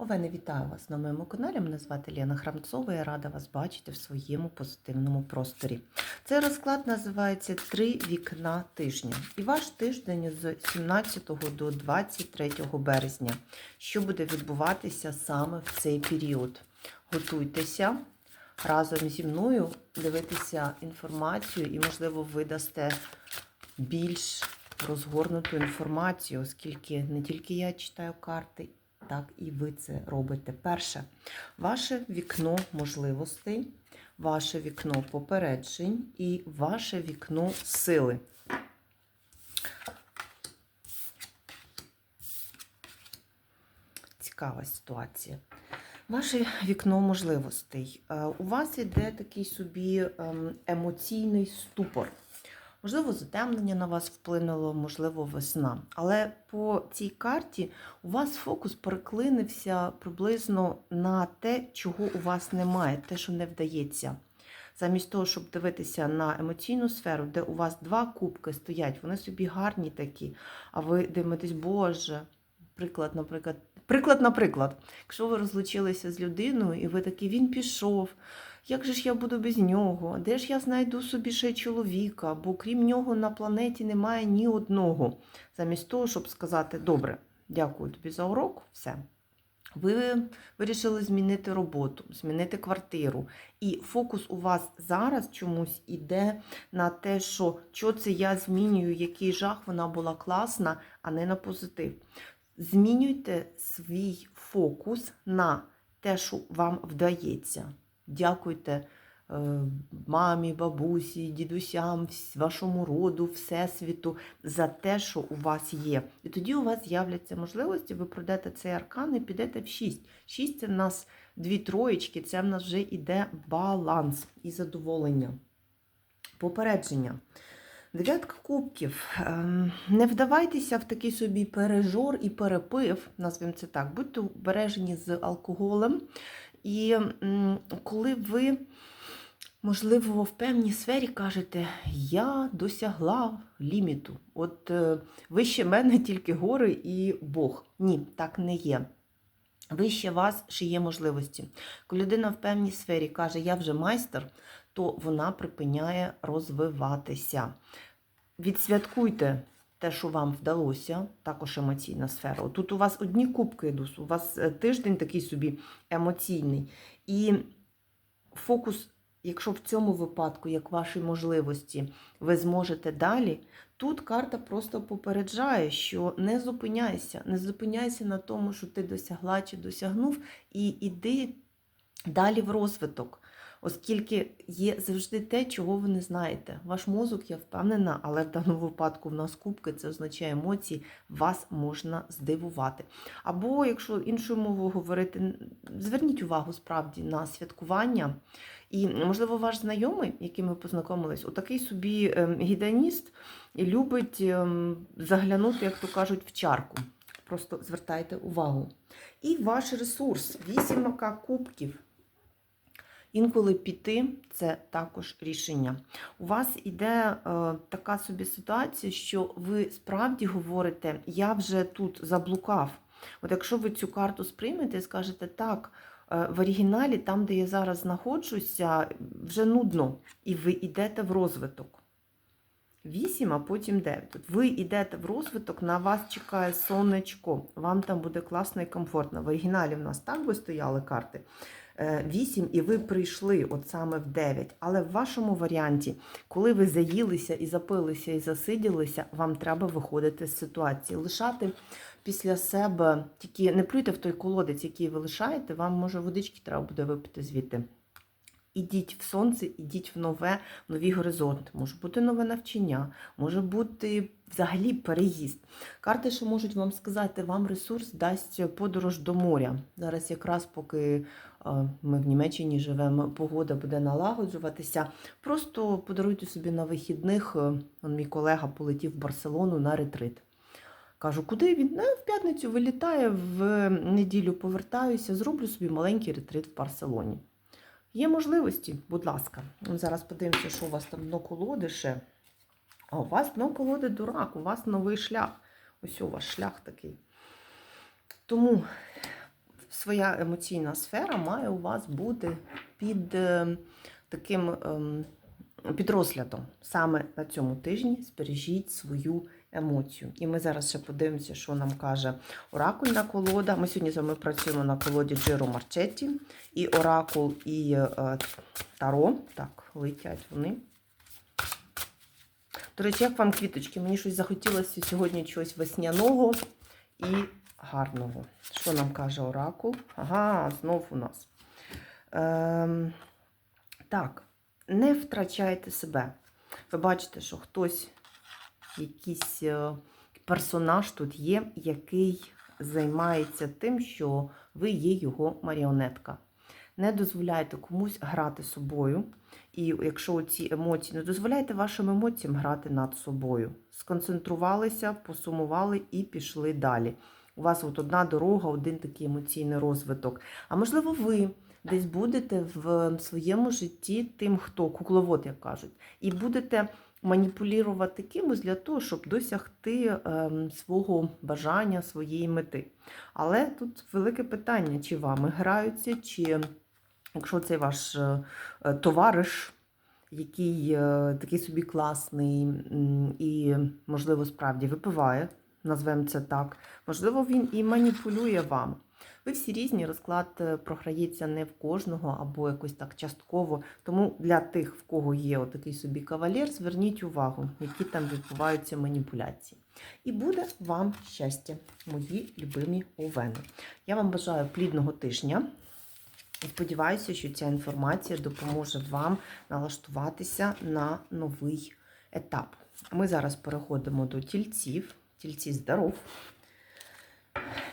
Овени, вітаю вас на моєму каналі. Мене звати Лена Храмцова. Я рада вас бачити в своєму позитивному просторі. Цей розклад називається Три вікна тижня. І ваш тиждень з 17 до 23 березня. Що буде відбуватися саме в цей період? Готуйтеся разом зі мною дивитися інформацію і, можливо, ви дасте більш розгорнуту інформацію, оскільки не тільки я читаю карти, так і ви це робите. Перше, ваше вікно можливостей, ваше вікно попереджень і ваше вікно сили. Цікава ситуація. Ваше вікно можливостей. Е, У вас іде такий собі ем, емоційний ступор. Можливо, затемнення на вас вплинуло, можливо, весна. Але по цій карті у вас фокус переклинився приблизно на те, чого у вас немає, те, що не вдається. Замість того, щоб дивитися на емоційну сферу, де у вас два кубки стоять, вони собі гарні такі, а ви дивитесь, Боже, приклад, наприклад, приклад, наприклад, якщо ви розлучилися з людиною, і ви такі, він пішов. Як же ж я буду без нього? Де ж я знайду собі ще чоловіка? Бо крім нього на планеті немає ні одного. Замість того, щоб сказати, добре, дякую тобі за урок, все. Ви вирішили змінити роботу, змінити квартиру. І фокус у вас зараз чомусь іде на те, що що це я змінюю, який жах вона була класна, а не на позитив. Змінюйте свій фокус на те, що вам вдається. Дякуйте е, мамі, бабусі, дідусям, вашому роду, всесвіту за те, що у вас є. І тоді у вас з'являться можливості, ви пройдете цей аркан і підете в 6. 6 це в нас дві троєчки, це в нас вже йде баланс і задоволення. Попередження. Дев'ятка кубків. Ем, Не вдавайтеся в такий собі пережор і перепив, назвемо це так. Будьте обережені з алкоголем. І коли ви, можливо, в певній сфері кажете, я досягла ліміту. От е, вище мене тільки гори і Бог. Ні, так не є. Вище вас ще є можливості. Коли людина в певній сфері каже, я вже майстер, то вона припиняє розвиватися. Відсвяткуйте те, що вам вдалося, також емоційна сфера. Тут у вас одні кубки йдуть, у вас е, тиждень такий собі емоційний. І фокус, якщо в цьому випадку, як ваші можливості, ви зможете далі, тут карта просто попереджає, що не зупиняйся, не зупиняйся на тому, що ти досягла чи досягнув, і іди далі в розвиток. Оскільки є завжди те, чого ви не знаєте. Ваш мозок, я впевнена, але в даному випадку в нас кубки, це означає емоції, вас можна здивувати. Або, якщо іншою мовою говорити, зверніть увагу справді на святкування. І, можливо, ваш знайомий, яким ви познайомились, отакий собі ем, гідоніст любить ем, заглянути, як то кажуть, в чарку. Просто звертайте увагу. І ваш ресурс вісімка кубків. Інколи піти це також рішення. У вас іде е, така собі ситуація, що ви справді говорите, я вже тут заблукав. От якщо ви цю карту сприймете і скажете, так, е, в оригіналі, там, де я зараз знаходжуся, вже нудно, і ви йдете в розвиток. 8, а потім 9. Ви йдете в розвиток, на вас чекає сонечко, вам там буде класно і комфортно. В оригіналі в нас так би стояли карти. 8, і ви прийшли от саме в 9. Але в вашому варіанті, коли ви заїлися і запилися, і засиділися, вам треба виходити з ситуації. Лишати після себе, тільки не плюйте в той колодець, який ви лишаєте, вам може водички треба буде випити звідти. Ідіть в сонце, ідіть в нове, в нові горизонти. Може бути нове навчання, може бути взагалі переїзд. Карти, що можуть вам сказати, вам ресурс дасть подорож до моря. Зараз якраз поки е, ми в Німеччині живемо, погода буде налагоджуватися. Просто подаруйте собі на вихідних. е, Он мій колега полетів в Барселону на ретрит. Кажу, куди він? Ну, в п'ятницю вилітає, в неділю повертаюся, зроблю собі маленький ретрит в Барселоні. Є можливості, будь ласка. Зараз подивимося, що у вас там дно колоди ще. А у вас дно колоди дурак, у вас новий шлях. Ось у вас шлях такий. Тому своя емоційна сфера має у вас бути під е, таким ем, під розглядом. Саме на цьому тижні збережіть свою емоцію. І ми зараз ще подивимося, що нам каже оракульна колода. Ми сьогодні з вами працюємо на колоді Джиро Марчетті. І оракул, і е, таро. Так, летять вони. До речі, як вам квіточки? Мені щось захотілося сьогодні чогось весняного і гарного. Що нам каже оракул? Ага, знов у нас. Ем, так, не втрачайте себе. Ви бачите, що хтось, якийсь е, персонаж тут є, який займається тим, що ви є його маріонетка. Не дозволяйте комусь грати собою. І якщо ці емоції, не дозволяйте вашим емоціям грати над собою. Сконцентрувалися, посумували і пішли далі. У вас от одна дорога, один такий емоційний розвиток. А можливо, ви десь будете в своєму житті тим, хто кукловод, як кажуть, і будете маніпулювати кимось для того, щоб досягти ем, свого бажання, своєї мети. Але тут велике питання, чи вами граються, чи якщо цей ваш е, е, товариш, який е, такий собі класний і, можливо, справді випиває, назвемо це так, можливо, він і маніпулює вами. Ви всі різні, розклад е, програється не в кожного або якось так частково. Тому для тих, в кого є отакий собі кавалер, зверніть увагу, які там відбуваються маніпуляції. І буде вам щастя, мої любимі овени. Я вам бажаю плідного тижня. Сподіваюся, що ця інформація допоможе вам налаштуватися на новий етап. Ми зараз переходимо до тільців. Тільці здоров.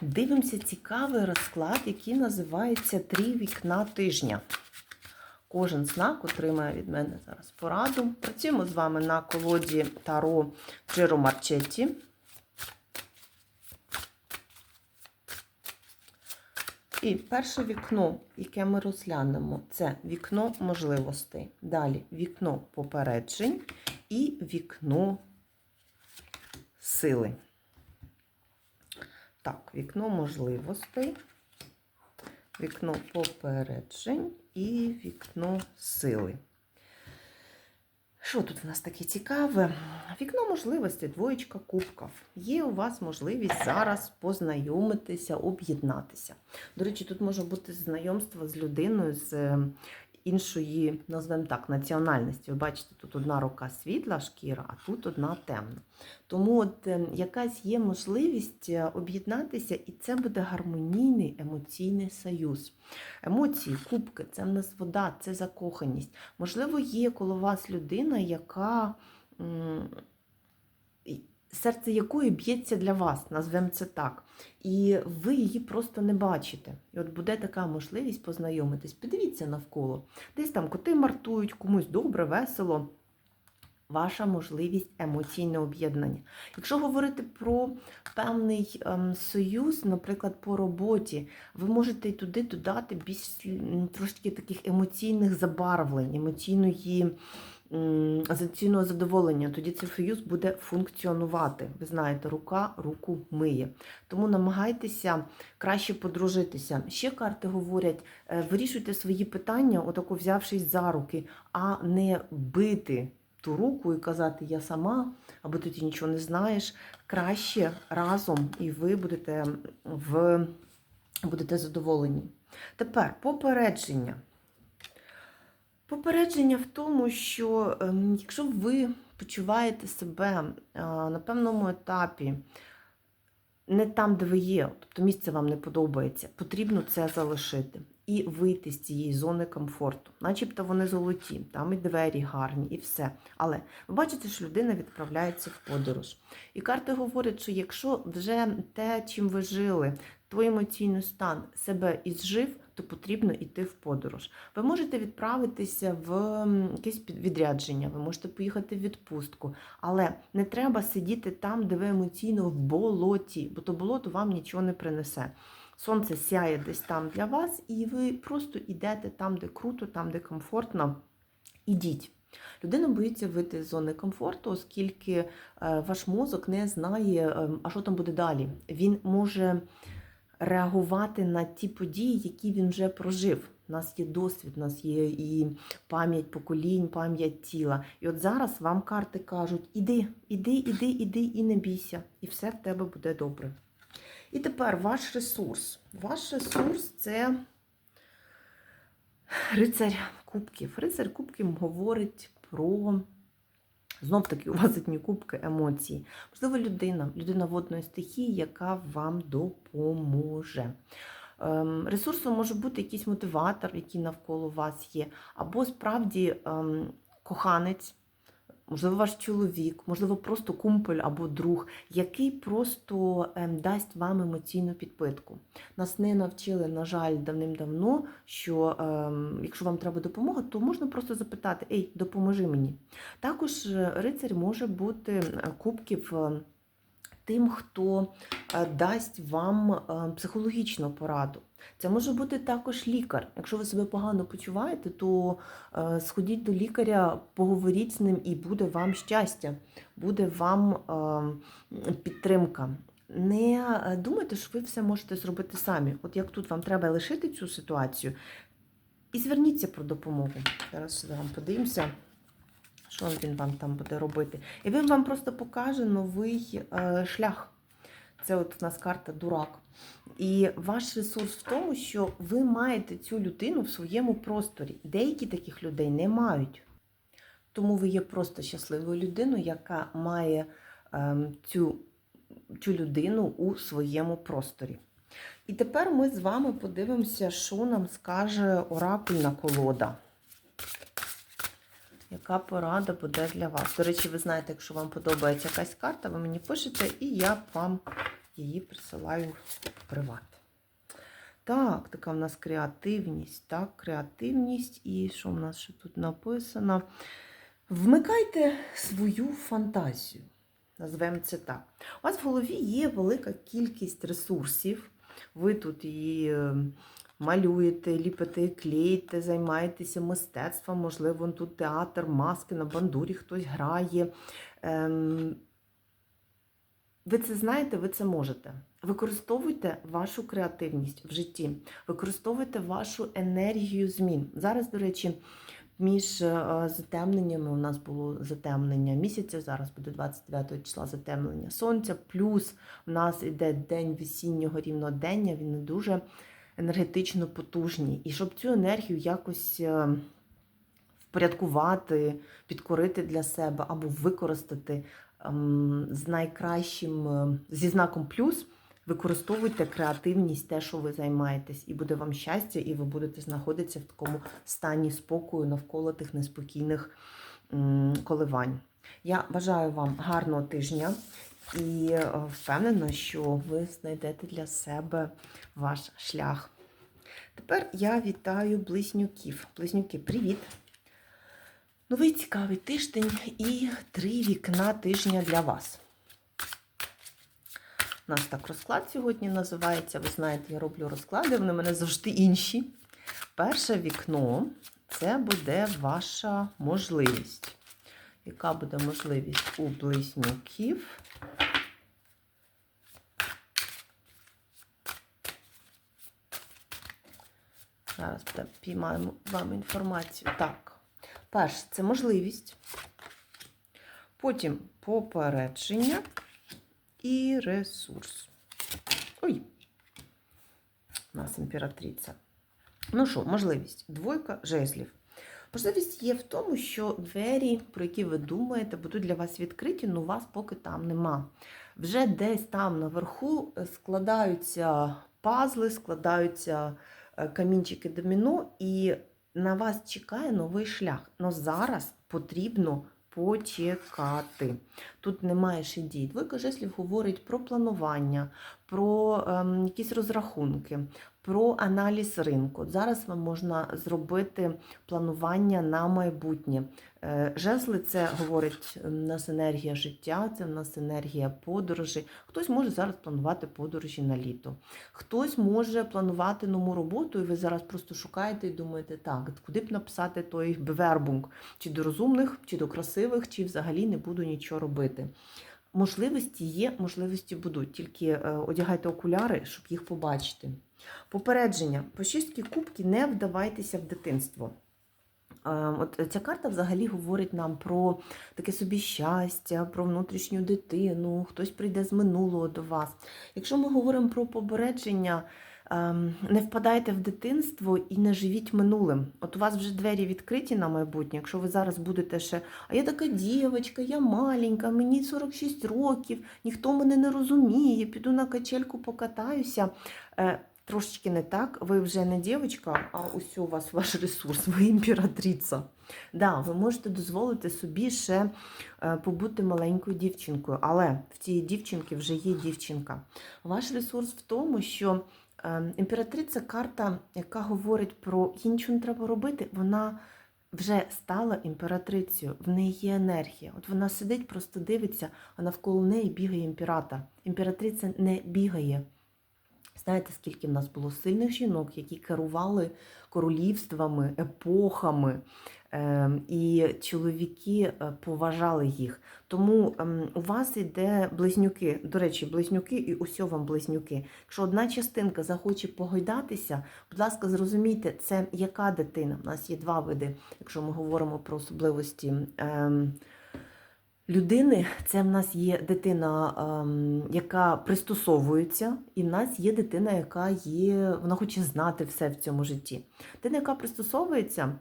Дивимося цікавий розклад, який називається Три вікна тижня. Кожен знак отримає від мене зараз пораду. Працюємо з вами на колоді Таро Джиро Марчетті. І перше вікно, яке ми розглянемо, це вікно можливостей. Далі вікно попереджень і вікно сили. Так, вікно можливостей, вікно попереджень і вікно сили. Що тут у нас таке цікаве? Вікно можливостей, двоєчка кубків. Є у вас можливість зараз познайомитися, об'єднатися. До речі, тут може бути знайомство з людиною з іншої, назвемо так, національності. Ви бачите, тут одна рука світла шкіра, а тут одна темна. Тому от е, якась є можливість е, об'єднатися, і це буде гармонійний емоційний союз. Емоції, кубки це в нас вода, це закоханість. Можливо, є коло вас людина, яка серце якої б'ється для вас, назвемо це так. І ви її просто не бачите. І от буде така можливість познайомитись. Подивіться навколо. Десь там коти мартують, комусь добре, весело. Ваша можливість емоційного об'єднання. Якщо говорити про певний ем, союз, наприклад, по роботі, ви можете туди додати більш трошки таких емоційних забарвлень, емоційної м, емоційного задоволення. Тоді цей союз буде функціонувати. Ви знаєте, рука руку миє. Тому намагайтеся краще подружитися. Ще карти говорять: е, вирішуйте свої питання, отако взявшись за руки, а не бити ту руку і казати Я сама, або ти нічого не знаєш. Краще разом, і ви будете в будете задоволені. Тепер попередження. Попередження в тому, що ем, якщо ви почуваєте себе е, на певному етапі не там, де ви є, тобто місце вам не подобається, потрібно це залишити і вийти з цієї зони комфорту. Начебто вони золоті, там і двері гарні, і все. Але ви бачите, що людина відправляється в подорож. І карти говорять, що якщо вже те, чим ви жили, твій емоційний стан себе ізжив, то потрібно йти в подорож. Ви можете відправитися в якесь відрядження, ви можете поїхати в відпустку, але не треба сидіти там, де ви емоційно в болоті, бо то болото вам нічого не принесе. Сонце сяє десь там для вас, і ви просто йдете там, де круто, там, де комфортно. Ідіть. Людина боїться вийти з зони комфорту, оскільки е, ваш мозок не знає, е, а що там буде далі. Він може реагувати на ті події, які він вже прожив. У нас є досвід, у нас є і пам'ять поколінь, пам'ять тіла. І от зараз вам карти кажуть: іди, іди, іди, іди і не бійся, і все в тебе буде добре. І тепер ваш ресурс. Ваш ресурс це рицарь кубків. Рицарь кубків говорить про. Знов таки, у вас одні кубки емоцій. Можливо, людина, людина водної стихії, яка вам допоможе. Ем, Ресурсом може бути якийсь мотиватор, який навколо вас є, або справді ем, коханець, можливо, ваш чоловік, можливо, просто кумпель або друг, який просто ем, дасть вам емоційну підпитку. Нас не навчили, на жаль, давним-давно, що ем, якщо вам треба допомога, то можна просто запитати: Ей, допоможи мені. Також е, рицарь може бути кубків. е, Тим, хто е, дасть вам е, психологічну пораду. Це може бути також лікар. Якщо ви себе погано почуваєте, то е, сходіть до лікаря, поговоріть з ним, і буде вам щастя, буде вам е, підтримка. Не е, думайте, що ви все можете зробити самі. От як тут вам треба лишити цю ситуацію, і зверніться про допомогу. Зараз вам подивимося. Що він вам там буде робити? І він вам просто покаже новий шлях. Це от в нас карта дурак. І ваш ресурс в тому, що ви маєте цю людину в своєму просторі. Деякі таких людей не мають. Тому ви є просто щасливою людиною, яка має е, цю, цю людину у своєму просторі. І тепер ми з вами подивимося, що нам скаже оракульна колода. Яка порада буде для вас? До речі, ви знаєте, якщо вам подобається якась карта, ви мені пишете, і я вам її присилаю в приват. Так, така в нас креативність. Так, креативність. І що в нас ще тут написано? Вмикайте свою фантазію. Назвемо це так. У вас в голові є велика кількість ресурсів. Ви тут її е, малюєте, ліпите, клеїте, займаєтеся мистецтвом, можливо, тут театр, маски, на бандурі хтось грає. Ем, Ви це знаєте, ви це можете. Використовуйте вашу креативність в житті, використовуйте вашу енергію змін. Зараз, до речі, між е, затемненнями у нас було затемнення місяця, зараз буде 29 числа затемнення сонця, плюс у нас іде день весіннього рівнодення, він не дуже енергетично потужні. І щоб цю енергію якось е, впорядкувати, підкорити для себе або використати ем, з найкращим, е, зі знаком плюс, використовуйте креативність, те, що ви займаєтесь, і буде вам щастя, і ви будете знаходитися в такому стані спокою навколо тих неспокійних коливань. Я бажаю вам гарного тижня і е, впевнена, що ви знайдете для себе ваш шлях. Тепер я вітаю близнюків. Близнюки, привіт! Новий цікавий тиждень і три вікна тижня для вас. У нас так розклад сьогодні називається. Ви знаєте, я роблю розклади, вони в мене завжди інші. Перше вікно це буде ваша можливість. Яка буде можливість у близнюків? Зараз піймаємо вам інформацію. Так, перше, це можливість. Потім попередження і ресурс. Ой, у нас імператриця. Ну що, можливість. Двойка жезлів. Можливість є в тому, що двері, про які ви думаєте, будуть для вас відкриті, але у вас поки там нема. Вже десь там наверху складаються пазли, складаються е, камінчики доміно, і на вас чекає новий шлях. але зараз потрібно почекати. Тут немає ще дій. Двойка жеслів говорить про планування, про ем, якісь розрахунки, про аналіз ринку. Зараз вам можна зробити планування на майбутнє. Е, Жезли це говорить в нас енергія життя, це в нас енергія подорожі. Хтось може зараз планувати подорожі на літо. Хтось може планувати нову роботу, і ви зараз просто шукаєте і думаєте, так, куди б написати той бевербунг? Чи до розумних, чи до красивих, чи взагалі не буду нічого робити. Можливості є, можливості будуть. Тільки е, одягайте окуляри, щоб їх побачити. Попередження. По шістки кубки не вдавайтеся в дитинство. Е, От ця карта взагалі говорить нам про таке собі щастя, про внутрішню дитину, хтось прийде з минулого до вас. Якщо ми говоримо про попередження, ем, не впадайте в дитинство і не живіть минулим. От у вас вже двері відкриті на майбутнє. Якщо ви зараз будете ще, а я така дівчинка, я маленька, мені 46 років, ніхто мене не розуміє, піду на качельку покатаюся. Трошечки не так, ви вже не дівчинка, а ось у вас ваш ресурс, ви імператриця. Да, ви можете дозволити собі ще е, побути маленькою дівчинкою, але в цій дівчинки вже є дівчинка. Ваш ресурс в тому, що е, імператриця карта, яка говорить про їй нічого не треба робити, вона вже стала імператрицею, в неї є енергія. От вона сидить, просто дивиться, а навколо неї бігає імператор. Імператриця не бігає. Знаєте, скільки в нас було сильних жінок, які керували королівствами, епохами, ем, і чоловіки е, поважали їх. Тому ем, у вас йде близнюки. До речі, близнюки і усьо вам близнюки. Якщо одна частинка захоче погойдатися, будь ласка, зрозумійте, це яка дитина? У нас є два види, якщо ми говоримо про особливості. ем, Людини це в нас є дитина, ем, яка пристосовується, і в нас є дитина, яка є, вона хоче знати все в цьому житті. Дитина, яка пристосовується,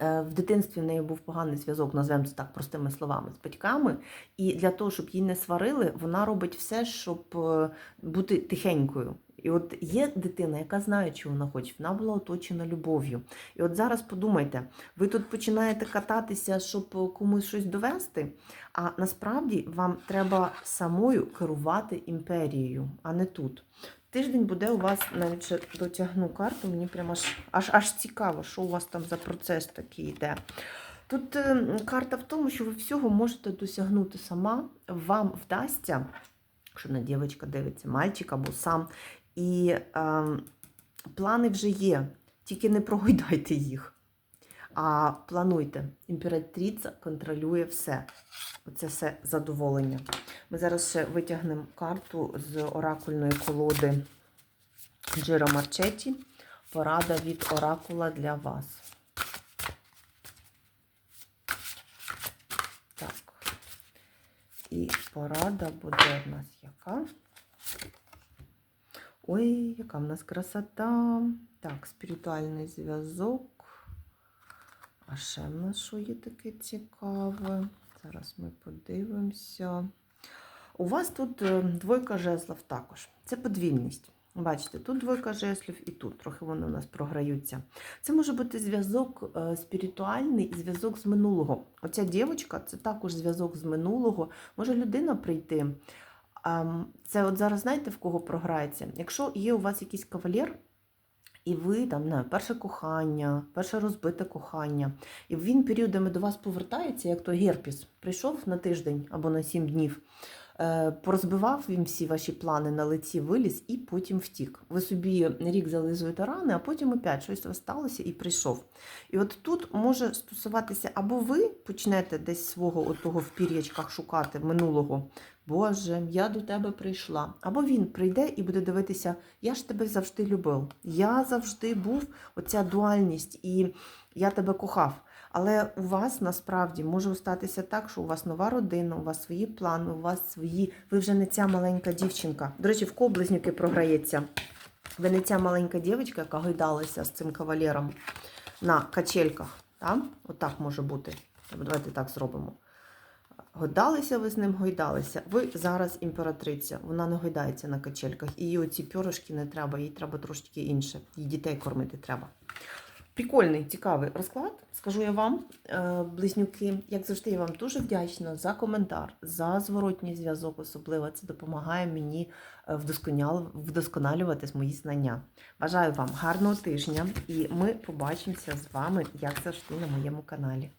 е, в дитинстві в неї був поганий зв'язок, назвемо це так простими словами, з батьками. І для того, щоб її не сварили, вона робить все, щоб е, бути тихенькою. І от є дитина, яка знає, чого вона хоче, вона була оточена любов'ю. І от зараз подумайте, ви тут починаєте кататися, щоб комусь щось довести, а насправді вам треба самою керувати імперією, а не тут. Тиждень буде у вас, навіть ще дотягну карту, мені прямо аж, аж, аж цікаво, що у вас там за процес такий йде. Тут е, карта в тому, що ви всього можете досягнути сама, вам вдасться, якщо на дівчинка дивиться, мальчик або сам, і е, плани вже є, тільки не прогойдайте їх. А плануйте. Імператриця контролює все. Оце все задоволення. Ми зараз ще витягнемо карту з оракульної колоди Джиро Марчеті. Порада від оракула для вас. Так. І порада буде в нас яка? Ой, яка в нас красота. Так, спіритуальний зв'язок. А ще в нас що є таке цікаве? Зараз ми подивимося. У вас тут е, двойка жезлов також. Це подвійність. Бачите, тут двойка жезлів і тут трохи вони у нас програються. Це може бути зв'язок е, спіритуальний і зв'язок з минулого. Оця дівчинка це також зв'язок з минулого. Може людина прийти. Це от зараз знаєте, в кого програється? Якщо є у вас якийсь кавалер, і ви там не, перше кохання, перше розбите кохання, і він періодами до вас повертається, як то герпіс, прийшов на тиждень або на сім днів, порозбивав він всі ваші плани на лиці, виліз і потім втік. Ви собі рік зализуєте рани, а потім опять щось сталося і прийшов. І от тут може стосуватися, або ви почнете десь свого отого в пір'ячках шукати минулого. Боже, я до тебе прийшла. Або він прийде і буде дивитися, я ж тебе завжди любив. Я завжди був оця дуальність, і я тебе кохав. Але у вас насправді може статися так, що у вас нова родина, у вас свої плани, у вас свої. Ви вже не ця маленька дівчинка. До речі, в кого близнюки програється. Ви не ця маленька дівчинка, яка гойдалася з цим кавалером на качельках. Так? Отак може бути. Давайте так зробимо. Гойдалися ви з ним, гойдалися. Ви зараз імператриця, вона не гойдається на качельках. І їй оці пьоришки не треба, їй треба трошки інше. Їй дітей кормити треба. Прикольний, цікавий розклад. Скажу я вам, е, близнюки, як завжди, я вам дуже вдячна за коментар, за зворотній зв'язок, особливо це допомагає мені е, вдосконалювати мої знання. Бажаю вам гарного тижня, і ми побачимося з вами, як завжди, на моєму каналі.